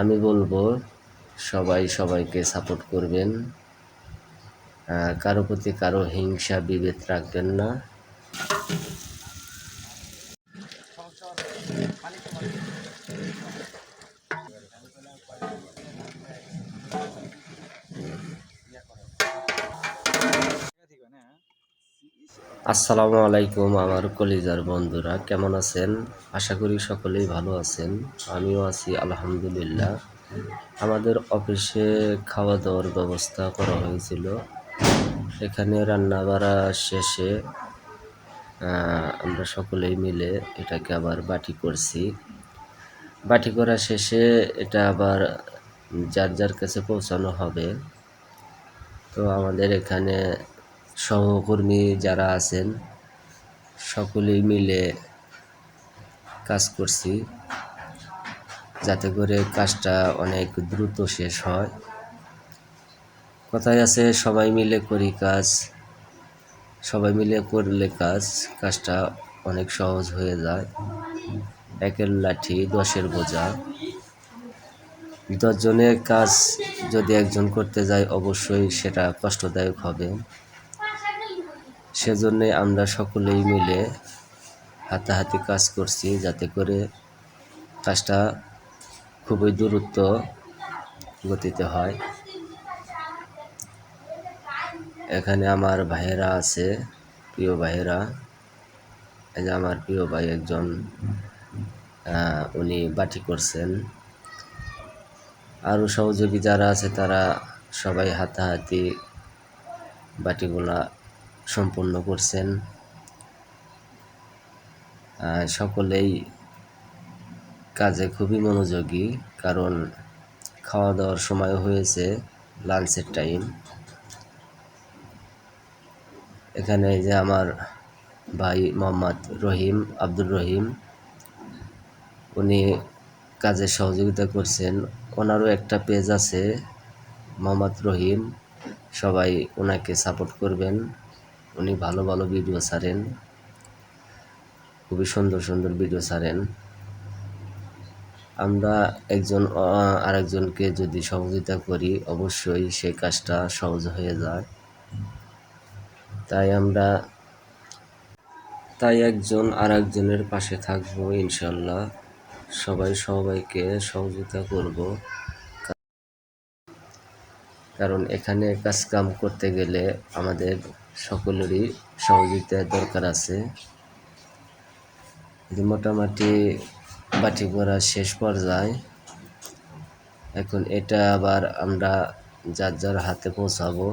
আমি বলব সবাই সবাইকে সাপোর্ট করবেন। কারও প্রতি কারও হিংসা বিভেদ রাখবেন না। আসসালামু আলাইকুম আমার কলিজার বন্ধুরা, কেমন আছেন? আশা করি সকলেই ভালো আছেন। আমিও আছি, আলহামদুলিল্লাহ। আমাদের অফিসে খাওয়া দাওয়ার ব্যবস্থা করা হয়েছিল। এখানে রান্না বাড়া শেষে আমরা সকলেই মিলে এটাকে আবার বাটি করছি। বাটি করা শেষে এটা আবার যার যার কাছে পৌঁছানো হবে। তো আমাদের এখানে সহকর্মী যারা আছেন, সকলেই মিলে কাজ করছি যাতে করে কাজটা অনেক দ্রুত শেষ হয়। কথায় আছে, সবাই মিলে করি কাজ, সবাই মিলে করলে কাজ, কাজটা অনেক সহজ হয়ে যায়। একের লাঠি, দশের বোঝা। দশজনের কাজ যদি একজন করতে যায়, অবশ্যই সেটা কষ্টদায়ক হবে। সেজন্যে আমরা সকলেই মিলে হাতাহাতি কাজ করছি যাতে করে কাজটা খুবই দূরত্ব গতিতে হয়। এখানে আমার ভাইয়েরা আছে, প্রিয় ভাইয়েরা। এই যে আমার প্রিয় ভাই একজন উনি বাটি করছেন। আরও সহযোগী যারা আছে তারা সবাই হাতাহাতি বাটিগুলা সম্পূর্ণ করছেন। সকলেই কাজে খুবই মনোযোগী, কারণ খাওয়া দাওয়ার সময় হয়েছে লাঞ্চের টাইম। এখানে যে আমার ভাই মোহাম্মদ রহিম, আব্দুর রহিম, উনি কাজে সহযোগিতা করছেন। ওনারও একটা পেজ আছে, মোহাম্মদ রহিম, সবাই ওনাকে সাপোর্ট করবেন। উনি ভালো ভালো ভিডিও ছাড়েন। খুবই সুন্দর সুন্দর ভিডিও ছাড়েন। আমরা একজন আরেকজনকে যদি সহযোগিতা করি, অবশ্যই সেই কাজটা সহজ হয়ে যায়। তাই আমরা, তাই একজন আর একজনের পাশে থাকব ইনশাল্লাহ। সবাই সবাইকে সহযোগিতা করব। কারণ এখানে কাজ কাম করতে গেলে আমাদের সকলেরই সহযোগিতার দরকার আছে। মোটামুটি বাটি করা শেষ পর্যায়ে, এখন এটা আবার আমরা যার যার হাতে পৌঁছাবো।